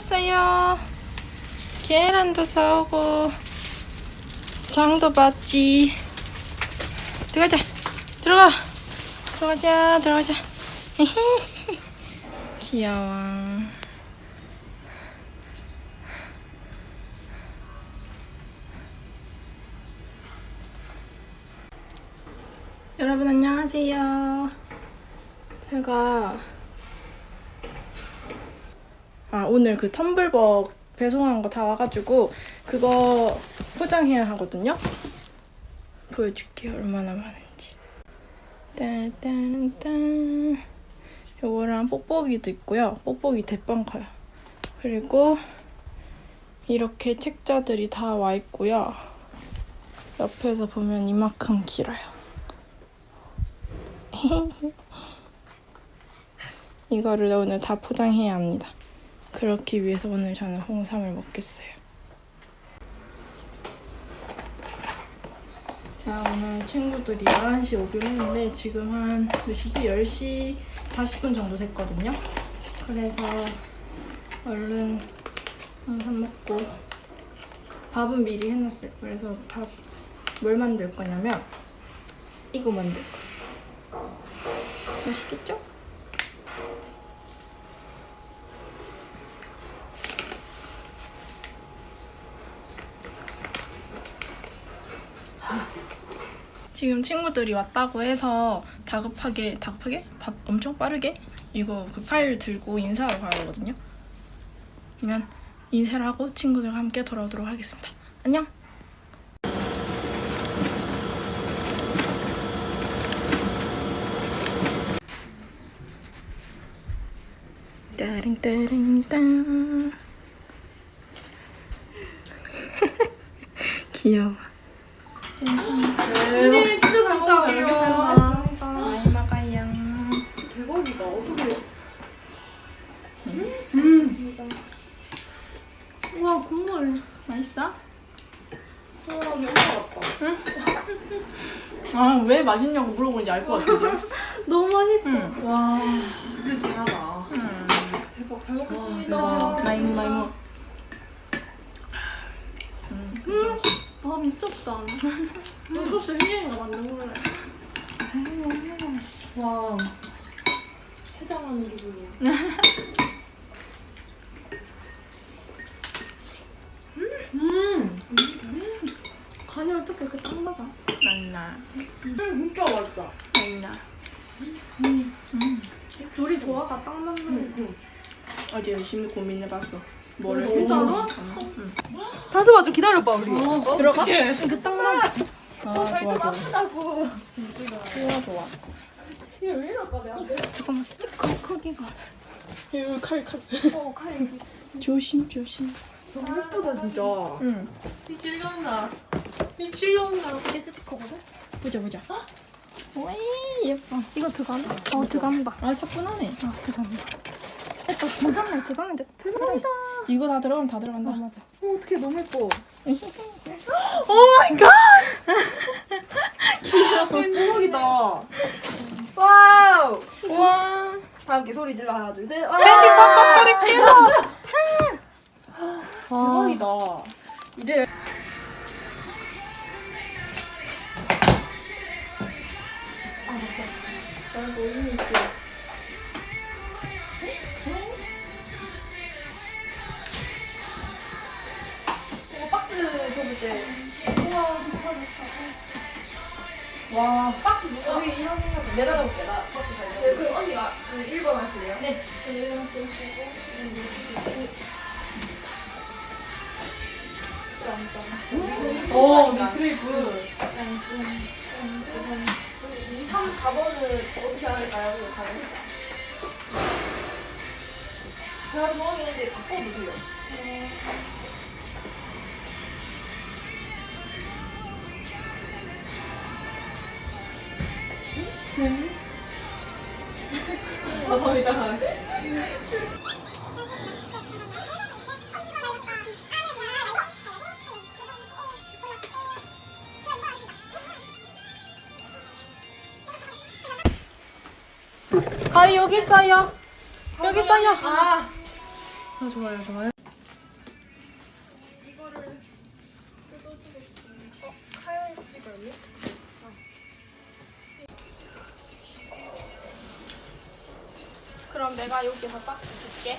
왔어요. 계란도 사오고 장도 봤지. 들어가자. 들어가. 들어가자. 들어가자. 귀여워. 여러분 안녕하세요. 제가 아 오늘 그 텀블벅 배송한 거 다 와가지고 그거 포장해야 하거든요. 보여줄게요 얼마나 많은지. 딴딴딴 요거랑 뽁뽁이도 있고요. 뽁뽁이 대빵 커요. 그리고 이렇게 책자들이 다 와 있고요. 옆에서 보면 이만큼 길어요. 이거를 오늘 다 포장해야 합니다. 그렇기 위해서 오늘 저는 홍삼을 먹겠어요. 자, 오늘 친구들이 11시 오기로 했는데 지금 한 몇 시지? 10시 40분 정도 됐거든요. 그래서 얼른 홍삼 먹고 밥은 미리 해놨어요. 그래서 밥 뭘 만들 거냐면 이거 만들 거예요. 맛있겠죠? 지금 친구들이 왔다고 해서 다급하게 다급하게 밥 엄청 빠르게 이거 그 파일 들고 인사하러 가야 되거든요. 그러면 인사를 하고 친구들과 함께 돌아오도록 하겠습니다. 안녕. 따릉따릉땅 귀여워. 대박이다. 어떻게? 우와 국물 맛있어? 와, 영화 같다. 아 왜 맛있냐고 물어보는지 알 것 같은데. 너무 맛있어. 응. 와, 진짜 잘하다. 음. 대박, 잘 먹겠습니다. 와, 마이무 마이무. 아, 미쳤다. 너 소스 힐링가 만든 거래. 와, 해장하는 기분이야. 음, 간이 어떻게 이렇게 딱 맞아? 맛나. 음, 진짜 맛있다. 맛나. 둘이 조화가 딱 맞는. 어제 열심히 고민해봤어. 뭐를 진짜로? 응. 다솜아 좀 기다려 봐 우리 들어가? 이게 딱 맞아. 아 좋아 좋아. 좋아 좋아. 이게 왜 이럴까 내가? 잠깐만 스티커 크기가. 여기 칼 칼. 어, 칼. 조심 조심. 너무 예쁘다 진짜 응. 미칠간다. 미칠간다. 이게 스티커거든? 보자 보자. 와 예뻐. 이거 들어가나? 어, 들어간다. 아 사뿐하네. 어, 들어간다. 됐다. 괜찮네. 들어가면 돼. 대박이다. 이거 다 들어가면 다 들어간다. 맞아. 어, 어떻게 너무 예뻐 대박이다 와우. 우와. 다 함께 소리 질러. 하나 둘셋. 와. 팬티 팝팝 소리 질러. 대박이다. 이제 잘 보이니까. 이거 박스 접을 때 와. 박스 누가 우리 이런 생각 내려가 볼게 나 박스 잘 네, 그럼 언니가 그 1번 하실래요? 네오 미크레이프. 2, 3, 4번은 어떻게 할까요? 이거 가면 제가 정하겠는데 바꿔도 돼요 감사합니다 아 여기 있어요. 여기 있어요. 아 아 좋아요 좋아요. 내가 여기서 박스 줄게.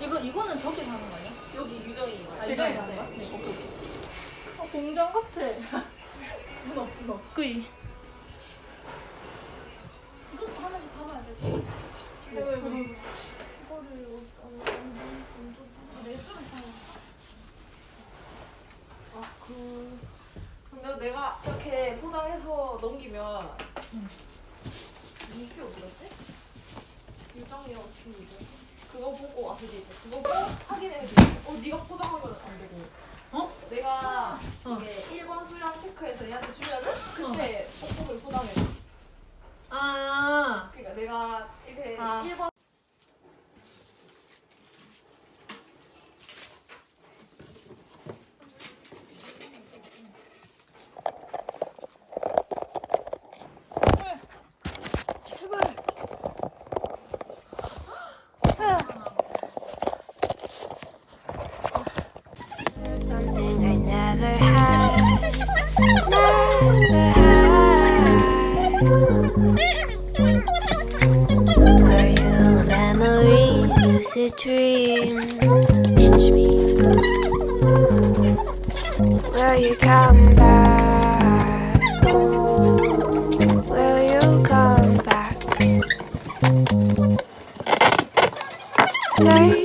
이거 이거는 저기 사는 거 아니야? 여기 유정이 아, 제가 해야 돼. 네, 오케이. 어, 공장 같아. 문어, 문어. 그이. 이것도 하나씩 담아야 돼. 이거, 이거, 이거. 이거를 어디다 먼저 내 술을 사. 아, 그. 근데 내가 이렇게 포장해서 넘기면 이게 어디 갔지? 유정이랑 친구들 그거 보고 때 있어. 그거 보고 확인해 줘. 어, 네가 포장하면 안 되고. 어? 내가 어. 이게 1번 수량 체크해서 얘한테 주면은 그때 뽀뽀를 포장 memory, lucid dream? Pinch me. Will you come back? Will you come back? Deja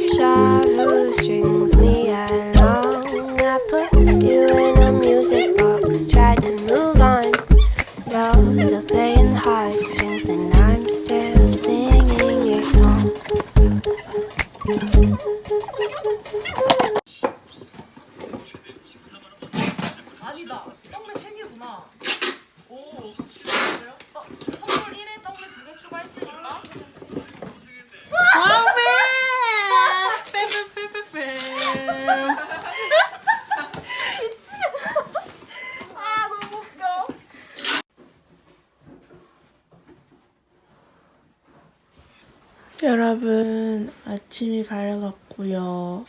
아침이 밝았고요.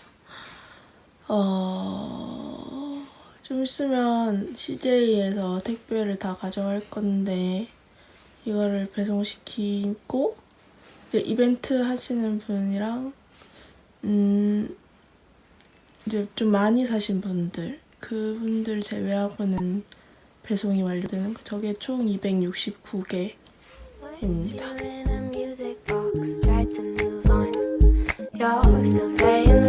어, 좀 있으면 CJ에서 택배를 다 가져갈 건데, 이거를 배송시키고, 이제 이벤트 하시는 분이랑, 음, 이제 좀 많이 사신 분들, 그분들 제외하고는 배송이 완료되는 거. 저게 총 269개. 입니다. You're still playing